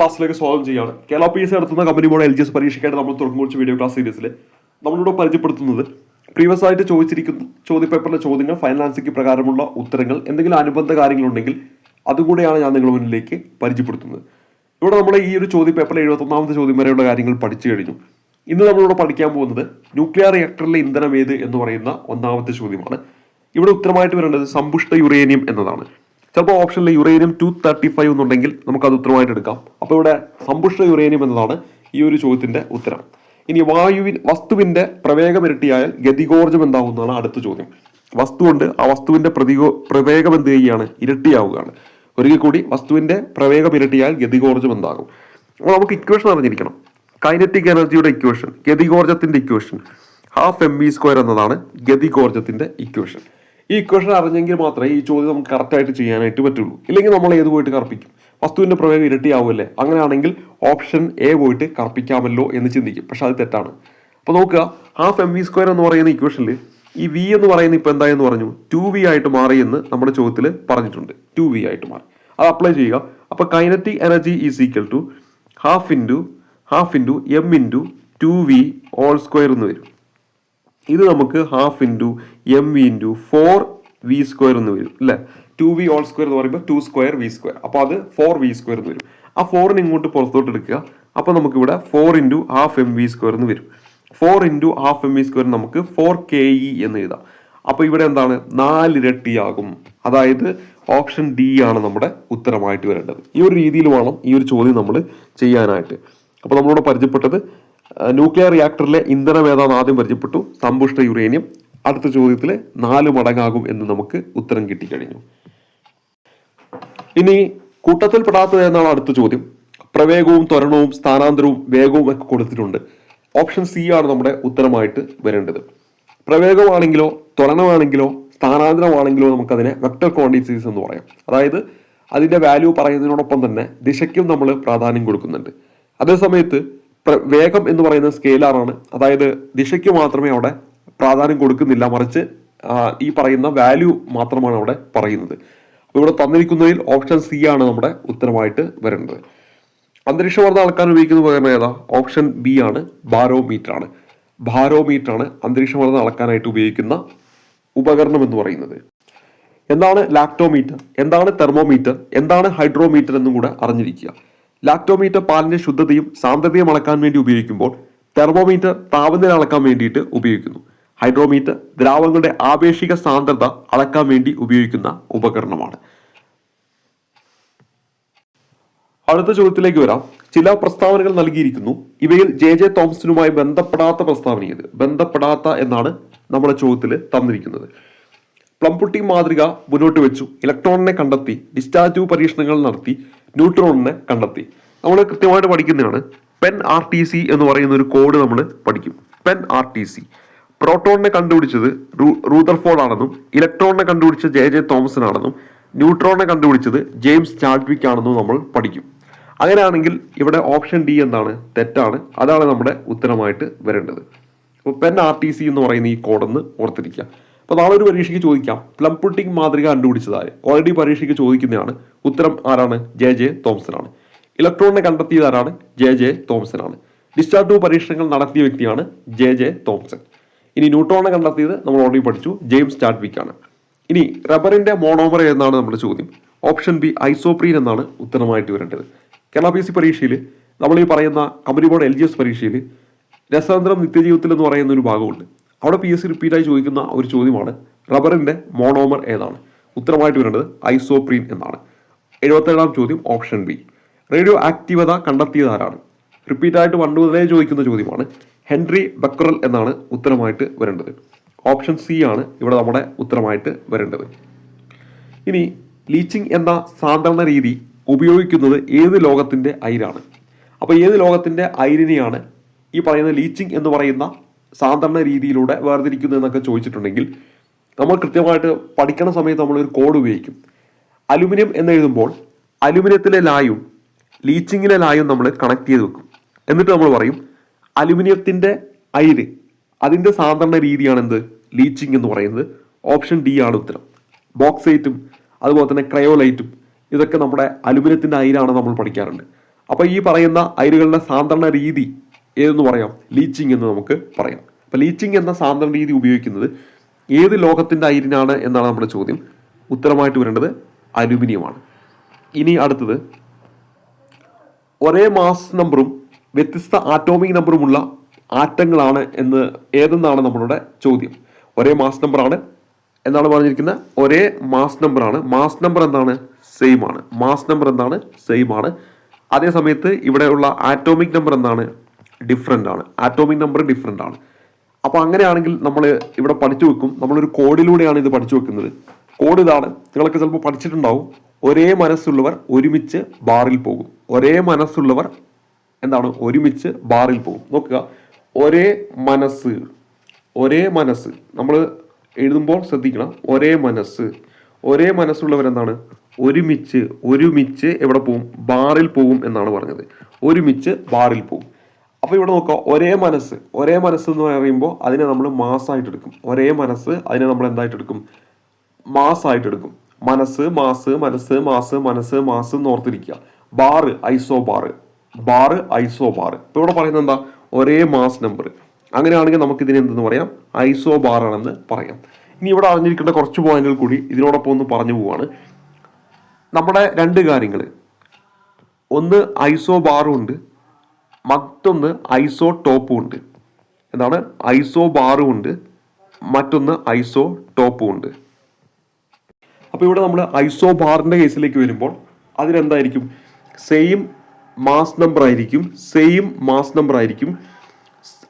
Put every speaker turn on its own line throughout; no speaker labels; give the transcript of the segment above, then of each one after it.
ക്ലാസ്സിലേക്ക് സ്വാഗതം ചെയ്യുകയാണ്. കേരള പി എസ് നടത്തുന്ന company board L G S പരീക്ഷയ്ക്കായിട്ട് നമ്മൾ തുടങ്ങുന്ന വീഡിയോ ക്ലാസ് സീരീസിൽ നമ്മളിവിടെ പരിചയപ്പെടുത്തുന്നത് പ്രീവിയസ് ആയിട്ട് ചോദിച്ചിരിക്കുന്ന ചോദ്യപേപ്പറിലെ ചോദ്യങ്ങൾ ഫൈനൽ ആൻസർക്ക് പ്രകാരമുള്ള ഉത്തരങ്ങൾ എന്തെങ്കിലും അനുബന്ധ കാര്യങ്ങളുണ്ടെങ്കിൽ അതുകൂടെയാണ് ഞാൻ നിങ്ങളുടെ മുന്നിലേക്ക് പരിചയപ്പെടുത്തുന്നത്. ഇവിടെ നമ്മൾ ഈ ഒരു ചോദ്യപേപ്പറിൽ എഴുപത്തൊന്നാമത്തെ ചോദ്യം വരെയുള്ള കാര്യങ്ങൾ പഠിച്ചു കഴിഞ്ഞു. ഇന്ന് നമ്മളിവിടെ പഠിക്കാൻ പോകുന്നത് ന്യൂക്ലിയർ റിയാക്ടറിലെ ഇന്ധനം ഏത് എന്ന് പറയുന്ന ഒന്നാമത്തെ ചോദ്യമാണ്. ഇവിടെ ഉത്തരമായിട്ട് വരേണ്ടത് സമ്പുഷ്ട യുറേനിയം എന്നതാണ്. ചിലപ്പോൾ ഓപ്ഷനിൽ യുറേനിയം ടു തേർട്ടി ഫൈവ് എന്നുണ്ടെങ്കിൽ നമുക്ക് അത് ഉത്തരമായിട്ട് എടുക്കാം. അപ്പോൾ ഇവിടെ സമ്പുഷ്ട യുറേനിയം എന്നതാണ് ഈ ഒരു ചോദ്യത്തിന്റെ ഉത്തരം. ഇനി വായുവിൻ വസ്തുവിന്റെ പ്രവേഗം ഇരട്ടിയായാൽ ഗതികോർജം എന്താകുന്നതാണ് അടുത്ത ചോദ്യം. വസ്തുവുണ്ട് ആ വസ്തുവിന്റെ പ്രതികോ പ്രവേഗം എന്ത് ചെയ്യുകയാണ്? ഇരട്ടിയാവുകയാണ്. ഒരിക്കൽ കൂടി വസ്തുവിന്റെ പ്രവേഗം ഇരട്ടിയാൽ ഗതികോർജം എന്താകും? അപ്പോൾ നമുക്ക് ഇക്വേഷൻ അറിഞ്ഞിരിക്കണം. കൈനറ്റിക് എനർജിയുടെ equation ഗതികോർജത്തിന്റെ equation half M B square എന്നതാണ് ഗതികോർജത്തിന്റെ ഇക്വേഷൻ ഈ ഇക്വേഷൻ അറിഞ്ഞെങ്കിൽ മാത്രമേ ഈ ചോദ്യം നമുക്ക് കറക്റ്റായിട്ട് ചെയ്യാനായിട്ട് പറ്റുള്ളൂ. ഇല്ലെങ്കിൽ നമ്മൾ ഏത് പോയിട്ട് കറപ്പിക്കും? വസ്തുവിന്റെ പ്രവേഗം ഇരട്ടിയാവുമല്ലേ? അങ്ങനെയാണെങ്കിൽ ഓപ്ഷൻ എ പോയിട്ട് കറപ്പിക്കാമല്ലോ എന്ന് ചിന്തിക്കും. പക്ഷെ അത് തെറ്റാണ്. അപ്പോൾ നോക്കുക ഹാഫ് എം വി സ്ക്വയർ എന്ന് പറയുന്ന ഇക്വേഷനിൽ ഈ വി എന്ന് പറയുന്ന ഇപ്പോൾ എന്തായെന്ന് പറഞ്ഞു? ടു വി ആയിട്ട് മാറി എന്ന് നമ്മുടെ ചോദ്യത്തിൽ പറഞ്ഞിട്ടുണ്ട്. ടു വി ആയിട്ട് മാറി. അത് അപ്ലൈ ചെയ്യുക. അപ്പോൾ kinetic energy is equal to half into half into M into two V whole square എന്ന് വരും. ഇത് നമുക്ക് half into M V into four V square എന്ന് വരും അല്ലേ? ടു വി ഓൾ സ്ക്വയർ എന്ന് പറയുമ്പോൾ ടു സ്ക്വയർ വി സ്ക്വയർ അപ്പോൾ അത് ഫോർ വി സ്ക്വയർ എന്ന് വരും. ആ ഫോറിന് ഇങ്ങോട്ട് പുറത്തോട്ട് എടുക്കുക. അപ്പോൾ നമുക്കിവിടെ four into half M V square എന്ന് വരും. Four into half M V square നമുക്ക് ഫോർ കെ ഇ എന്ന് എഴുതാം. അപ്പോൾ ഇവിടെ എന്താണ്? നാലിരട്ടിയാകും അതായത് ഓപ്ഷൻ ഡി ആണ് നമ്മുടെ ഉത്തരമായിട്ട് വരേണ്ടത്. ഈ ഒരു രീതിയിൽ വേണം ഈ ഒരു ചോദ്യം നമ്മൾ ചെയ്യാനായിട്ട്. അപ്പോൾ നമ്മളോട് പരിചയപ്പെട്ടത് ന്യൂക്ലിയർ റിയാക്ടറിലെ ഇന്ധനം ഏതാണെന്ന് ആദ്യം പരിചയപ്പെട്ടു? സമ്പുഷ്ട യുറേനിയം അടുത്ത ചോദ്യത്തിൽ നാല് മടങ്ങാകും എന്ന് നമുക്ക് ഉത്തരം കിട്ടിക്കഴിഞ്ഞു. ഇനി കൂട്ടത്തിൽപ്പെടാത്തത് എന്നാണ് അടുത്ത ചോദ്യം. പ്രവേഗവും ത്വരണവും സ്ഥാനാന്തരവും വേഗവും ഒക്കെ കൊടുത്തിട്ടുണ്ട്. ഓപ്ഷൻ സി ആണ് നമ്മുടെ ഉത്തരമായിട്ട് വരേണ്ടത്. പ്രവേഗമാണെങ്കിലോ ത്വരണമാണെങ്കിലോ സ്ഥാനാന്തരമാണെങ്കിലോ നമുക്കതിനെ വെക്ടർ ക്വാണ്ടിറ്റീസ് എന്ന് പറയാം. അതായത് അതിന്റെ വാല്യൂ പറയുന്നതിനോടൊപ്പം തന്നെ ദിശയ്ക്കും നമ്മൾ പ്രാധാന്യം കൊടുക്കുന്നുണ്ട്. അതേസമയത്ത് വേഗം എന്ന് പറയുന്ന സ്കെയിലാറാണ് അതായത് ദിശയ്ക്ക് മാത്രമേ അവിടെ പ്രാധാന്യം കൊടുക്കുന്നില്ല മറിച്ച് ഈ പറയുന്ന വാല്യൂ മാത്രമാണ് അവിടെ പറയുന്നത്. ഇവിടെ തന്നിരിക്കുന്നതിൽ ഓപ്ഷൻ സി ആണ് നമ്മുടെ ഉത്തരമായിട്ട് വരേണ്ടത്. അന്തരീക്ഷമർദ്ദം അളക്കാൻ ഉപയോഗിക്കുന്ന ഉപകരണം ഏതാ? ഓപ്ഷൻ ബി ആണ് ബാരോമീറ്റർ ആണ്. ബാരോമീറ്റർ ആണ് അന്തരീക്ഷമർദ്ദം അളക്കാനായിട്ട് ഉപയോഗിക്കുന്ന ഉപകരണം എന്ന് പറയുന്നത്. എന്താണ് ലാക്ടോമീറ്റർ എന്താണ് തെർമോമീറ്റർ എന്താണ് ഹൈഡ്രോമീറ്റർ എന്നും കൂടെ അറിഞ്ഞിരിക്കുക. ലാക്ടോമീറ്റർ പാലിന്റെ ശുദ്ധതയും സാന്ദ്രതയും അളക്കാൻ വേണ്ടി ഉപയോഗിക്കുമ്പോൾ തെർമോമീറ്റർ താപനില അളക്കാൻ വേണ്ടിയിട്ട് ഉപയോഗിക്കുന്നു. ഹൈഡ്രോമീറ്റർ ദ്രാവകങ്ങളുടെ ആപേക്ഷിക സാന്ദ്രത അളക്കാൻ വേണ്ടി ഉപയോഗിക്കുന്ന ഉപകരണമാണ്. അടുത്ത ചോദ്യത്തിലേക്ക് വരാം. ചില പ്രസ്താവനകൾ നൽകിയിരിക്കുന്നു. ഇവയിൽ ജെ ജെ തോമസിനുമായി ബന്ധപ്പെടാത്ത പ്രസ്താവന ഏത്? ബന്ധപ്പെടാത്ത എന്നാണ് നമ്മുടെ ചോദ്യത്തിൽ തന്നിരിക്കുന്നത്. പ്ലംപുട്ടി മാതൃക മുന്നോട്ട് വെച്ചു. ഇലക്ട്രോണിനെ കണ്ടെത്തി. ഡിസ്ചാർജ് പരീക്ഷണങ്ങൾ നടത്തി. ന്യൂട്രോണിനെ കണ്ടെത്തി. നമ്മൾ കൃത്യമായിട്ട് പഠിക്കുന്നതാണ്. പെൻ ആർ ടി സി എന്ന് പറയുന്ന ഒരു കോഡ് നമ്മൾ പഠിക്കും. Pen R T C. പ്രോട്ടോണിനെ കണ്ടുപിടിച്ചത് റൂദർഫോർഡ് ആണെന്നും ഇലക്ട്രോണിനെ കണ്ടുപിടിച്ചത് ജെ ജെ തോമസൺ ആണെന്നും ന്യൂട്രോണിനെ കണ്ടുപിടിച്ചത് ജെയിംസ് ചാഡ്വിക് ആണെന്നും നമ്മൾ പഠിക്കും. അങ്ങനെയാണെങ്കിൽ ഇവിടെ ഓപ്ഷൻ ഡി എന്താണ്? തെറ്റാണ്. അതാണ് നമ്മുടെ ഉത്തരമായിട്ട് വരേണ്ടത്. അപ്പോൾ പെൻ ആർ ടി സി എന്ന് പറയുന്ന ഈ കോഡെന്ന് ഓർത്തിരിക്കുക. അപ്പോൾ നാളെ ഒരു പരീക്ഷയ്ക്ക് ചോദിക്കാം. പ്ലം പുട്ടിംഗ് മാതൃക കണ്ടുപിടിച്ചതാര് ഓൾറെഡി പരീക്ഷയ്ക്ക് ചോദിക്കുന്നതാണ്. ഉത്തരം ആരാണ്? ജെ ജെ തോംസൺ ആണ് ഇലക്ട്രോണിനെ കണ്ടെത്തിയത് ആരാണ്? ജെ ജെ തോംസൺ ആണ് ഡിസ്ചാർജ് പരീക്ഷണങ്ങൾ നടത്തിയ വ്യക്തിയാണ് ജെ ജെ തോംസൺ ഇനി ന്യൂട്രോണെ കണ്ടെത്തിയത് നമ്മൾ ഓൾറെഡി പഠിച്ചു. ജെയിംസ് ചാഡ്വിക് ആണ്. ഇനി റബ്ബറിന്റെ മോണോമർ എന്നാണ് നമ്മുടെ ചോദ്യം? ഓപ്ഷൻ ബി ഐസോപ്രീൻ എന്നാണ് ഉത്തരമായിട്ട് വരേണ്ടത്. കേരള പി സി പരീക്ഷയിൽ നമ്മൾ ഈ പറയുന്ന company board L G S പരീക്ഷയിൽ രസതന്ത്രം നിത്യജീവിതത്തിൽ എന്ന് പറയുന്ന ഒരു ഭാഗമുണ്ട്. അവിടെ പി എസ് സി റിപ്പീറ്റായി ചോദിക്കുന്ന ഒരു ചോദ്യമാണ് റബ്ബറിന്റെ മോണോമർ ഏതാണ്? ഉത്തരമായിട്ട് വരേണ്ടത് ഐസോപ്രീൻ എന്നാണ്. എഴുപത്തേഴാം ചോദ്യം ഓപ്ഷൻ ബി. റേഡിയോ ആക്റ്റീവത കണ്ടെത്തിയത് ആരാണ്? റിപ്പീറ്റായിട്ട് പണ്ട് മുതലേ ചോദിക്കുന്ന ചോദ്യമാണ്. ഹെൻറി ബക്കറൽ എന്നാണ് ഉത്തരമായിട്ട് വരേണ്ടത്. ഓപ്ഷൻ സി ആണ് ഇവിടെ നമ്മുടെ ഉത്തരമായിട്ട് വരേണ്ടത്. ഇനി ലീച്ചിങ് എന്ന സാധാരണ രീതി ഉപയോഗിക്കുന്നത് ഏത് ലോകത്തിന്റെ അയിരാണ്? അപ്പോൾ ഏത് ലോകത്തിന്റെ അയിരിനെയാണ് ഈ പറയുന്ന ലീച്ചിങ് എന്ന് പറയുന്ന സാധാരണ രീതിയിലൂടെ വേർതിരിക്കുന്നത് എന്നൊക്കെ ചോദിച്ചിട്ടുണ്ടെങ്കിൽ നമ്മൾ കൃത്യമായിട്ട് പഠിക്കണ സമയത്ത് നമ്മളൊരു കോഡ് ഉപയോഗിക്കും. അലുമിനിയം എന്നെഴുതുമ്പോൾ അലുമിനിയത്തിലെ ലായും ലീച്ചിങ്ങിലെ ലായും നമ്മൾ കണക്ട് ചെയ്ത് വെക്കും. എന്നിട്ട് നമ്മൾ പറയും അലുമിനിയത്തിന്റെ അയിര് അതിന്റെ സാധാരണ രീതിയാണ് എന്ത് ലീച്ചിങ് എന്ന് പറയുന്നത്. ഓപ്ഷൻ ഡി ആണ് ഉത്തരം. ബോക്സൈറ്റും അതുപോലെ തന്നെ ക്രയോലൈറ്റും ഇതൊക്കെ നമ്മുടെ അലുമിനിയത്തിന്റെ അയിരാണ് നമ്മൾ പഠിക്കാറുണ്ട് അപ്പോൾ ഈ പറയുന്ന അയിരുകളുടെ സാന്ദ്രണ രീതി ഏതെന്ന് പറയാം? ലീച്ചിങ് എന്ന് നമുക്ക് പറയാം. അപ്പോൾ ലീച്ചിങ് എന്ന സാന്ദ്രണ രീതി ഉപയോഗിക്കുന്നത് ഏത് ലോകത്തിന്റെ അയിരിനാണ് എന്നാണ് നമ്മുടെ ചോദ്യം. ഉത്തരമായിട്ട് വരേണ്ടത് അലുമിനിയമാണ്. ഇനി അടുത്തത്. ഒരേ മാസ് നമ്പറും വ്യത്യസ്ത ആറ്റോമിക് നമ്പറുമുള്ള ആറ്റങ്ങളാണ് എന്ന് ഏതെന്നാണ് നമ്മളുടെ ചോദ്യം. ഒരേ മാസ് നമ്പറാണ് എന്നാണ് പറഞ്ഞിരിക്കുന്നത്. ഒരേ മാസ് നമ്പറാണ് മാസ് നമ്പർ എന്താണ്? സെയിം ആണ്. മാസ് നമ്പർ എന്താണ്? സെയിം ആണ്. അതേ സമയത്ത് ഇവിടെയുള്ള ആറ്റോമിക് നമ്പർ എന്താണ്? ഡിഫറെന്റ് ആണ്. ആറ്റോമിക് നമ്പർ ഡിഫറെന്റ് ആണ്. അപ്പോൾ അങ്ങനെയാണെങ്കിൽ നമ്മൾ ഇവിടെ പഠിച്ചു വെക്കും. നമ്മളൊരു കോഡിലൂടെയാണ് ഇത് പഠിച്ചു വെക്കുന്നത്. കോഡ് ഇതാണ്. നിങ്ങളൊക്കെ ചിലപ്പോൾ പഠിച്ചിട്ടുണ്ടാവും. ഒരേ മനസ്സുള്ളവർ ഒരുമിച്ച് ബാറിൽ പോകും. ഒരേ മനസ്സുള്ളവർ എന്താണ്? ഒരുമിച്ച് ബാറിൽ പോകും. നോക്കുക. ഒരേ മനസ്സ് ഒരേ മനസ്സ്. നമ്മൾ എഴുതുമ്പോൾ ശ്രദ്ധിക്കണം. ഒരേ മനസ്സ്. ഒരേ മനസ്സുള്ളവരെന്താണ് ഒരുമിച്ച് ഒരുമിച്ച് എവിടെ പോകും? ബാറിൽ പോകും എന്നാണ് പറഞ്ഞത്. ഒരുമിച്ച് ബാറിൽ പോകും. അപ്പോൾ ഇവിടെ നോക്കുക. ഒരേ മനസ്സ്. ഒരേ മനസ്സ് എന്ന് പറയുമ്പോൾ അതിനെ നമ്മൾ മാസമായിട്ട് എടുക്കും. ഒരേ മനസ്സ് അതിനെ നമ്മൾ എന്തായിട്ട് എടുക്കും? മാസമായിട്ട് എടുക്കും. മനസ്സ് മാസ് മനസ്സ് മാസ് മനസ്സ് മാസ് എന്ന് ഓർത്തിരിക്കുക. Bar isobar. Bar isobar. ഇപ്പോൾ ഇവിടെ പറയുന്നത് എന്താ? ഒരേ മാസ് നമ്പർ. അങ്ങനെയാണെങ്കിൽ നമുക്ക് ഇതിനെ എന്തെന്ന് പറയാം? ഐസോ ബാർ ആണെന്ന് പറയാം. ഇനി ഇവിടെ അറിഞ്ഞിരിക്കേണ്ട കുറച്ച് പോയിന്റുകൾ കൂടി ഇതിനോടൊപ്പം ഒന്ന് പറഞ്ഞു പോവാണ്. നമ്മുടെ രണ്ട് കാര്യങ്ങൾ ഒന്ന് ഐസോ ബാറും ഉണ്ട്. മറ്റൊന്ന് ഐസോ ടോപ്പും ഉണ്ട്. എന്താണ്? ഐസോ ബാറും ഉണ്ട്. മറ്റൊന്ന് ഐസോ ടോപ്പും ഉണ്ട്. അപ്പോൾ ഇവിടെ നമ്മൾ ഐസോ ബാറിന്റെ കേസിലേക്ക് വരുമ്പോൾ അതിനെന്തായിരിക്കും സെയിം മാസ് നമ്പർ ആയിരിക്കും സെയിം മാസ് നമ്പർ ആയിരിക്കും.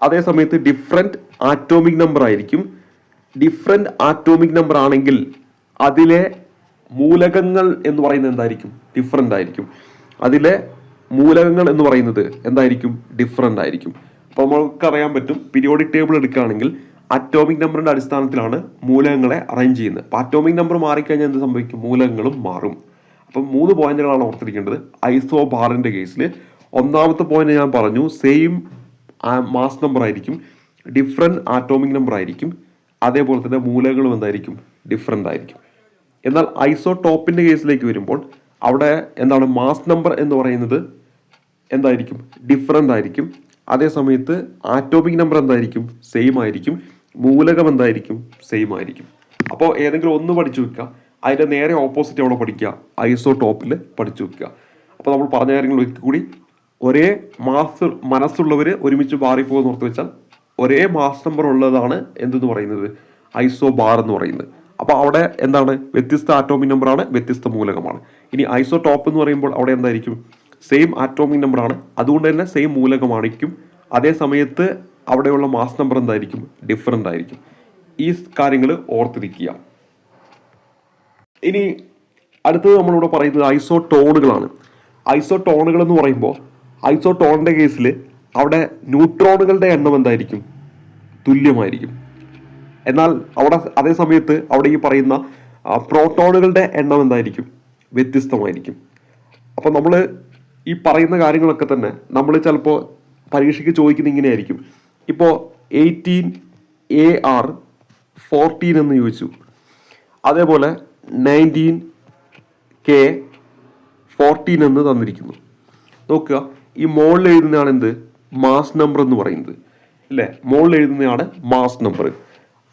അതേ സമയത്ത് ഡിഫറെന്റ് ആറ്റോമിക് നമ്പർ ആയിരിക്കും. ഡിഫറെന്റ് ആറ്റോമിക് നമ്പർ ആണെങ്കിൽ അതിലെ മൂലകങ്ങൾ എന്ന് പറയുന്നത് എന്തായിരിക്കും? ഡിഫറെന്റ് ആയിരിക്കും. അതിലെ മൂലകങ്ങൾ എന്ന് പറയുന്നത് എന്തായിരിക്കും? ഡിഫറെന്റ് ആയിരിക്കും. അപ്പോൾ നമുക്ക് അറിയാൻ പറ്റും പീരിയോഡിക് ടേബിൾ എടുക്കുകയാണെങ്കിൽ അറ്റോമിക് നമ്പറിന്റെ അടിസ്ഥാനത്തിലാണ് മൂലകങ്ങളെ അറേഞ്ച് ചെയ്യുന്നത്. അപ്പോൾ അറ്റോമിക് നമ്പർ മാറിക്കഴിഞ്ഞാൽ എന്ത് സംഭവിക്കും? മൂലകങ്ങളും മാറും. അപ്പം മൂന്ന് പോയിന്റുകളാണ് ഓർത്തിരിക്കേണ്ടത്. ഐസോ ബാറിന്റെ കേസിൽ ഒന്നാമത്തെ പോയിന്റ് ഞാൻ പറഞ്ഞു സെയിം മാസ് നമ്പർ ആയിരിക്കും. ഡിഫറെന്റ് ആറ്റോമിക് നമ്പർ ആയിരിക്കും. അതേപോലെ തന്നെ മൂലകങ്ങളും എന്തായിരിക്കും? ഡിഫറെന്റ് ആയിരിക്കും. എന്നാൽ ഐസോടോപ്പിന്റെ കേസിലേക്ക് വരുമ്പോൾ അവിടെ എന്താണ് മാസ് നമ്പർ എന്ന് പറയുന്നത്? എന്തായിരിക്കും? ഡിഫറെന്റ് ആയിരിക്കും. അതേ സമയത്ത് ആറ്റോമിക് നമ്പർ എന്തായിരിക്കും? സെയിം ആയിരിക്കും. മൂലകം എന്തായിരിക്കും? സെയിം ആയിരിക്കും. അപ്പോൾ ഏതെങ്കിലും ഒന്ന് പഠിച്ചു വെക്കുക അതിന്റെ നേരെ ഓപ്പോസിറ്റ് അവിടെ പഠിക്കുക. ഐസോ ടോപ്പിൽ പഠിച്ചു വെക്കുക. അപ്പോൾ നമ്മൾ പറഞ്ഞ കാര്യങ്ങൾ ഒരിക്കൽ കൂടി. ഒരേ മാസ് മനസ്സുള്ളവർ ഒരുമിച്ച് മാറിപ്പോകുന്ന പോകുന്ന ഓർത്ത് വെച്ചാൽ ഒരേ മാസ് നമ്പർ ഉള്ളതാണ് എന്തെന്ന് പറയുന്നത്? ഐസോ ബാർ എന്ന് പറയുന്നത്. അപ്പോൾ അവിടെ എന്താണ്? വ്യത്യസ്ത ആറ്റോമിക് നമ്പറാണ് വ്യത്യസ്ത മൂലകമാണ്. ഇനി ഐസോ ടോപ്പ് എന്ന് പറയുമ്പോൾ അവിടെ എന്തായിരിക്കും? സെയിം ആറ്റോമിക് നമ്പറാണ് അതുകൊണ്ട് തന്നെ സെയിം മൂലകമായിരിക്കും. അതേ സമയത്ത് അവിടെയുള്ള മാസ് നമ്പർ എന്തായിരിക്കും? ഡിഫറെന്റ് ആയിരിക്കും. ഈ കാര്യങ്ങൾ ഓർത്തിരിക്കുക. ഇനി അടുത്തത് നമ്മളിവിടെ പറയുന്നത് ഐസോ ടോണുകളാണ് ഐസോ ടോണുകൾ എന്ന് പറയുമ്പോൾ ഐസോ ടോണിന്റെ കേസിൽ അവിടെ ന്യൂട്രോണുകളുടെ എണ്ണം എന്തായിരിക്കും? തുല്യമായിരിക്കും. എന്നാൽ അവിടെ അതേ സമയത്ത് അവിടെ ഈ പറയുന്ന പ്രോട്ടോണുകളുടെ എണ്ണം എന്തായിരിക്കും? വ്യത്യസ്തമായിരിക്കും. അപ്പോൾ നമ്മൾ ഈ പറയുന്ന കാര്യങ്ങളൊക്കെ തന്നെ നമ്മൾ ചിലപ്പോൾ പരീക്ഷയ്ക്ക് ചോദിക്കുന്ന ഇങ്ങനെയായിരിക്കും. ഇപ്പോൾ എയ്റ്റീൻ എ ആർ ഫോർട്ടീൻ എന്ന് ചോദിച്ചു. അതേപോലെ നയന്റീൻ കെ ഫോർട്ടീൻ എന്ന് തന്നിരിക്കുന്നു. നോക്കുക ഈ മോളിൽ എഴുതുന്നതാണ് എന്ത്? മാസ് നമ്പർ എന്ന് പറയുന്നത്. അല്ലേ മോളിൽ എഴുതുന്നതാണ് മാസ് നമ്പർ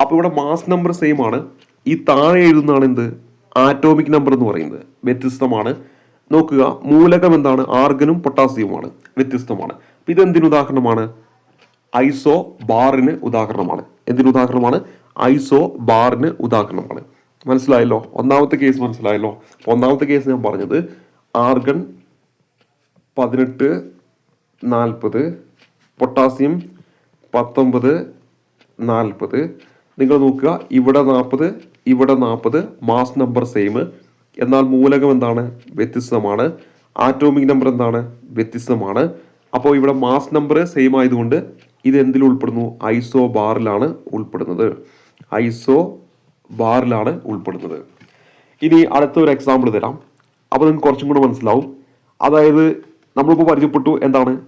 അപ്പോൾ ഇവിടെ മാസ് നമ്പർ സെയിം ആണ്. ഈ താഴെ എഴുതുന്നതാണ് എന്ത്? ആറ്റോമിക് നമ്പർ എന്ന് പറയുന്നത്. വ്യത്യസ്തമാണ്. നോക്കുക മൂലകം എന്താണ്? ആർഗനും പൊട്ടാസ്യവുമാണ് വ്യത്യസ്തമാണ്. അപ്പം ഇതെന്തിന് ഉദാഹരണമാണ്? ഐസോ ബാറിന് ഉദാഹരണമാണ്. എന്തിന് ഉദാഹരണമാണ്? ഐസോ ബാറിന് ഉദാഹരണമാണ്. മനസ്സിലായല്ലോ? ഒന്നാമത്തെ കേസ് മനസ്സിലായല്ലോ? ഒന്നാമത്തെ കേസ് ഞാൻ പറഞ്ഞത് ആർഗൺ പതിനെട്ട് നാൽപ്പത് പൊട്ടാസ്യം പത്തൊമ്പത് നാൽപ്പത്. നിങ്ങൾ നോക്കുക ഇവിടെ നാൽപ്പത് ഇവിടെ നാൽപ്പത് മാസ് നമ്പർ സെയിം എന്നാൽ മൂലകം എന്താണ്? വ്യത്യസ്തമാണ്. ആറ്റോമിക് നമ്പർ എന്താണ്? വ്യത്യസ്തമാണ്. അപ്പോൾ ഇവിടെ മാസ് നമ്പർ സെയിം ആയതുകൊണ്ട് ഇത് എന്തിൽ ഉൾപ്പെടുന്നു? ഐസോ ബാറിലാണ് ഉൾപ്പെടുന്നത്. ഐസോ ബാറിലാണ് ഉൾപ്പെടുന്നത്. ഇനി അടുത്ത ഒരു എക്സാമ്പിൾ തരാം. അപ്പോൾ നിങ്ങൾക്ക് കുറച്ചും കൂടെ മനസ്സിലാവും. അതായത് നമ്മളിപ്പോൾ പരിചയപ്പെട്ടു എന്താണ്?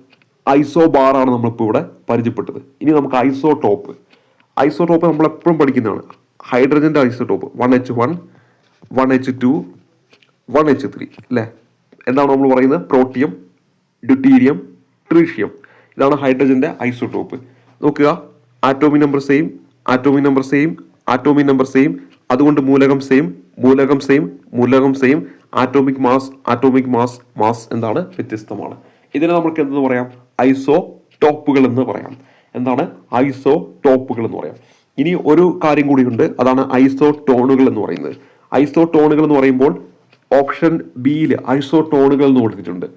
ഐസോ ബാറാണ് നമ്മളിപ്പോൾ ഇവിടെ പരിചയപ്പെട്ടത്. ഇനി നമുക്ക് ഐസോ ടോപ്പ്. ഐസോ ടോപ്പ് നമ്മൾ എപ്പോഴും പഠിക്കുന്നതാണ്. ഹൈഡ്രജന്റെ isotope. One H one one H two one H three. അല്ലേ? എന്താണ് നമ്മൾ പറയുന്നത്? Protium deuterium tritium. ഇതാണ് ഹൈഡ്രജന്റെ ഐസോടോപ്പ് നോക്കുക. Atomic number same atomic number same atomic number same അതുകൊണ്ട് മൂലകം സെയിം മൂലകം സെയിം മൂലകം same atomic mass atomic mass mass എന്താണ്? വ്യത്യസ്തമാണ്. ഇതിനെ നമുക്ക് എന്തെന്ന് പറയാം? ഐസോ ടോപ്പുകൾ എന്ന് പറയാം. എന്താണ്? ഐസോ ടോപ്പുകൾ എന്ന് പറയാം. ഇനി ഒരു കാര്യം കൂടിയുണ്ട്. അതാണ് ഐസോ ടോണുകൾ എന്ന് പറയുന്നത്. ഐസോ ടോണുകൾ എന്ന് പറയുമ്പോൾ ഓപ്ഷൻ ബിയിൽ ഐസോ ടോണുകൾ എന്ന് കൊടുത്തിട്ടുണ്ട്.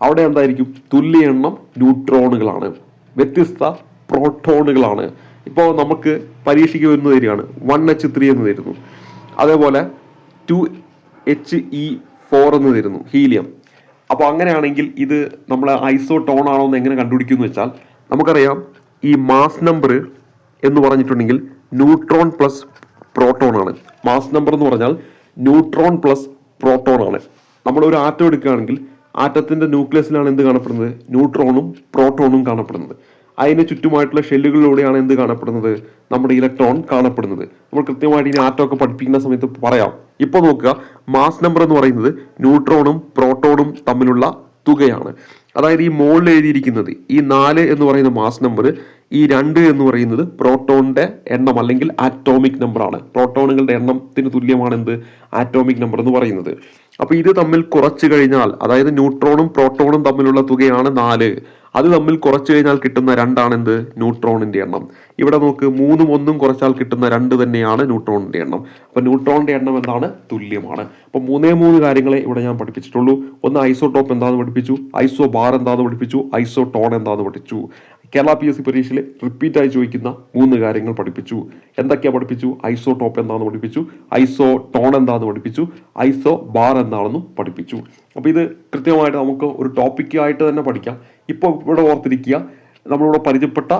അവിടെ എന്തായിരിക്കും? തുല്യ എണ്ണം ന്യൂട്രോണുകളാണ്. വ്യത്യസ്ത പ്രോട്ടോണുകളാണ്. ഇപ്പോൾ നമുക്ക് പരീക്ഷയ്ക്ക് വരുന്ന തരികയാണ്. വൺ എച്ച് ത്രീ എന്ന് തരുന്നു. അതേപോലെ ടു എച്ച് ഇ ഫോർ എന്ന് തരുന്നു ഹീലിയം അപ്പോൾ അങ്ങനെയാണെങ്കിൽ ഇത് നമ്മൾ ഐസോ ടോൺ ആണോ എന്ന് എങ്ങനെ കണ്ടുപിടിക്കുമെന്ന് വെച്ചാൽ നമുക്കറിയാം ഈ മാസ് നമ്പർ എന്ന് പറഞ്ഞിട്ടുണ്ടെങ്കിൽ ന്യൂട്രോൺ പ്ലസ് പ്രോട്ടോൺ ആണ്. മാസ് നമ്പർ എന്ന് പറഞ്ഞാൽ ന്യൂട്രോൺ പ്ലസ് പ്രോട്ടോൺ ആണ്. നമ്മൾ ഒരു ആറ്റം എടുക്കുകയാണെങ്കിൽ ആറ്റത്തിന്റെ ന്യൂക്ലിയസിലാണ് എന്ത് കാണപ്പെടുന്നത്? ന്യൂട്രോണും പ്രോട്ടോണും കാണപ്പെടുന്നത്. അതിന് ചുറ്റുമായിട്ടുള്ള ഷെല്ലുകളിലൂടെയാണ് എന്ത് കാണപ്പെടുന്നത്? നമ്മുടെ ഇലക്ട്രോൺ കാണപ്പെടുന്നത്. നമ്മൾ കൃത്യമായിട്ട് ഇനി ആറ്റം ഒക്കെ പഠിപ്പിക്കുന്ന സമയത്ത് പറയാം. ഇപ്പൊ നോക്കുക മാസ് നമ്പർ എന്ന് പറയുന്നത് ന്യൂട്രോണും പ്രോട്ടോണും തമ്മിലുള്ള തുകയാണ്. അതായത് ഈ മോളിൽ എഴുതിയിരിക്കുന്നത് ഈ നാല് എന്ന് പറയുന്ന മാസ് നമ്പർ ഈ രണ്ട് എന്ന് പറയുന്നത് പ്രോട്ടോണിന്റെ എണ്ണം അല്ലെങ്കിൽ ആറ്റോമിക് നമ്പർ ആണ്. പ്രോട്ടോണുകളുടെ എണ്ണത്തിന് തുല്യമാണ് എന്ത്? ആറ്റോമിക് നമ്പർ എന്ന് പറയുന്നത്. അപ്പൊ ഇത് തമ്മിൽ കുറച്ച് കഴിഞ്ഞാൽ അതായത് ന്യൂട്രോണും പ്രോട്ടോണും തമ്മിലുള്ള തുകയാണ് നാല്. അത് തമ്മിൽ കുറച്ച് കഴിഞ്ഞാൽ കിട്ടുന്ന രണ്ടാണ് എന്ത് ന്യൂട്രോണിന്റെ എണ്ണം. ഇവിടെ നമുക്ക് മൂന്നും ഒന്നും കുറച്ചാൽ കിട്ടുന്ന രണ്ട് തന്നെയാണ് ന്യൂട്രോണിന്റെ എണ്ണം. അപ്പൊ ന്യൂട്രോണിന്റെ എണ്ണം എന്താണ്? തുല്യമാണ്. അപ്പൊ മൂന്നേ മൂന്ന് കാര്യങ്ങളെ ഇവിടെ ഞാൻ പഠിപ്പിച്ചിട്ടുള്ളൂ. ഒന്ന് ഐസോടോപ്പ് എന്താണെന്ന് പഠിപ്പിച്ചു? ഐസോ ബാർ എന്താണെന്ന് പഠിപ്പിച്ചു? ഐസോ ടോൺ എന്താണെന്ന് പഠിപ്പിച്ചു കേരള പി എസ് സി പരീക്ഷയിൽ റിപ്പീറ്റായി ചോദിക്കുന്ന മൂന്ന് കാര്യങ്ങൾ പഠിപ്പിച്ചു. എന്തൊക്കെയാണ് പഠിപ്പിച്ചു? ഐസോ ടോപ്പ് എന്താണെന്ന് പഠിപ്പിച്ചു. ഐസോ ടോൺ എന്താണെന്ന് പഠിപ്പിച്ചു. ഐസോ ബാർ എന്താണെന്നും പഠിപ്പിച്ചു. അപ്പോൾ ഇത് കൃത്യമായിട്ട് നമുക്ക് ഒരു ടോപ്പിക്കായിട്ട് തന്നെ പഠിക്കാം. ഇപ്പോൾ ഇവിടെ ഓർത്തിരിക്കുക നമ്മളിവിടെ പരിചയപ്പെട്ട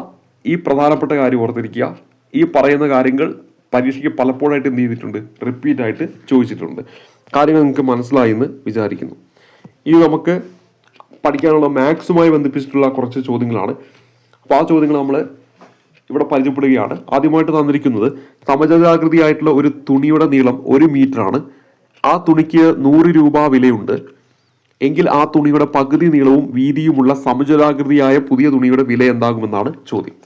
ഈ പ്രധാനപ്പെട്ട കാര്യം ഓർത്തിരിക്കുക. ഈ പറയുന്ന കാര്യങ്ങൾ പരീക്ഷയ്ക്ക് പലപ്പോഴായിട്ട് എന്ത് ചെയ്തിട്ടുണ്ട്? റിപ്പീറ്റായിട്ട് ചോദിച്ചിട്ടുണ്ട്. കാര്യങ്ങൾ നിങ്ങൾക്ക് മനസ്സിലായി എന്ന് വിചാരിക്കുന്നു. ഇനി നമുക്ക് പഠിക്കാനുള്ള മാത്സുമായി ബന്ധിപ്പിച്ചിട്ടുള്ള കുറച്ച് ചോദ്യങ്ങളാണ്. അപ്പോൾ ആ ചോദ്യങ്ങൾ നമ്മൾ ഇവിടെ പരിചയപ്പെടുകയാണ്. ആദ്യമായിട്ട് തന്നിരിക്കുന്നത് സമചതുരാകൃതിയായിട്ടുള്ള ഒരു തുണിയുടെ നീളം ഒരു ആണ് ആ തുണിക്ക് നൂറ് രൂപ വിലയുണ്ട്. എങ്കിൽ ആ തുണിയുടെ പകുതി നീളവും വീതിയുമുള്ള സമചതുരാകൃതിയായ പുതിയ തുണിയുടെ വില എന്താകുമെന്നാണ് ചോദ്യം.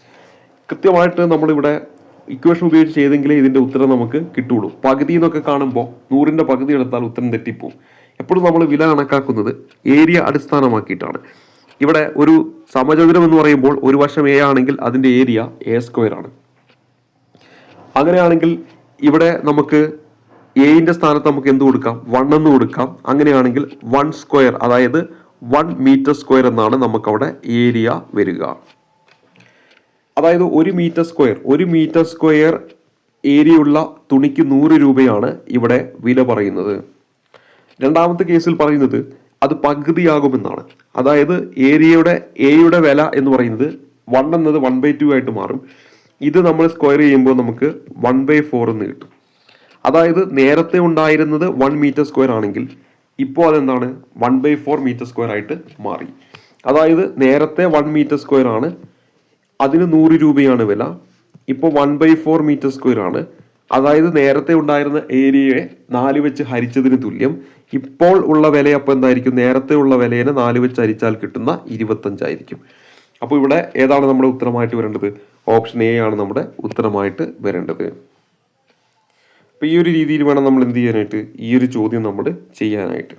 കൃത്യമായിട്ട് നമ്മളിവിടെ ഇക്വേഷൻ ഉപയോഗിച്ച് ചെയ്തെങ്കിലേ ഇതിന്റെ ഉത്തരം നമുക്ക് കിട്ടുള്ളൂ. പകുതി എന്നൊക്കെ കാണുമ്പോൾ നൂറിന്റെ പകുതി എടുത്താൽ ഉത്തരം തെറ്റിപ്പോവും. എപ്പോഴും നമ്മൾ വില കണക്കാക്കുന്നത് ഏരിയ അടിസ്ഥാനമാക്കിയിട്ടാണ്. ഇവിടെ ഒരു സമചതുരം എന്ന് പറയുമ്പോൾ ഒരു വശം എ ആണെങ്കിൽ അതിന്റെ ഏരിയ എ സ്ക്വയർ ആണ്. അങ്ങനെയാണെങ്കിൽ ഇവിടെ നമുക്ക് എയിന്റെ സ്ഥാനത്ത് നമുക്ക് എന്ത് കൊടുക്കാം? വൺ എന്ന് കൊടുക്കാം. അങ്ങനെയാണെങ്കിൽ വൺ സ്ക്വയർ അതായത് വൺ മീറ്റർ സ്ക്വയർ എന്നാണ് നമുക്കവിടെ ഏരിയ വരിക. അതായത് ഒരു മീറ്റർ സ്ക്വയർ ഒരു മീറ്റർ സ്ക്വയർ ഏരിയയുള്ള തുണിക്ക് നൂറ് രൂപയാണ് ഇവിടെ വില പറയുന്നത്. രണ്ടാമത്തെ കേസിൽ പറയുന്നത് അത് പകുതിയാകുമെന്നാണ്. അതായത് ഏരിയയുടെ എയുടെ വില എന്ന് പറയുന്നത് വൺ എന്നത് വൺ ബൈ ടു ആയിട്ട് മാറും. ഇത് നമ്മൾ സ്ക്വയർ ചെയ്യുമ്പോൾ നമുക്ക് വൺ ബൈ ഫോർ എന്ന് കിട്ടും. അതായത് നേരത്തെ ഉണ്ടായിരുന്നത് വൺ മീറ്റർ സ്ക്വയർ ആണെങ്കിൽ ഇപ്പോൾ അതെന്താണ്? One by four metre square ആയിട്ട് മാറി. അതായത് നേരത്തെ വൺ മീറ്റർ സ്ക്വയർ ആണ്. അതിന് നൂറ് രൂപയാണ് വില. ഇപ്പോൾ one by four metre square ആണ്. അതായത് നേരത്തെ ഉണ്ടായിരുന്ന ഏരിയയെ നാല് വെച്ച് ഹരിച്ചതിന് തുല്യം. ഇപ്പോൾ ഉള്ള വില അപ്പോൾ എന്തായിരിക്കും? നേരത്തെ ഉള്ള വിലയെ നാല് വെച്ച് ഹരിച്ചാൽ കിട്ടുന്ന ഇരുപത്തഞ്ചായിരിക്കും. അപ്പോൾ ഇവിടെ ഏതാണ് നമ്മുടെ ഉത്തരമായിട്ട് വരേണ്ടത്? ഓപ്ഷൻ എ ആണ് നമ്മുടെ ഉത്തരമായിട്ട് വരേണ്ടത്. അപ്പോൾ ഈ ഒരു രീതിയിൽ വേണം നമ്മൾ എന്ത് ചെയ്യാനായിട്ട്? ഈ ഒരു ചോദ്യം നമ്മൾ ചെയ്യാനായിട്ട്.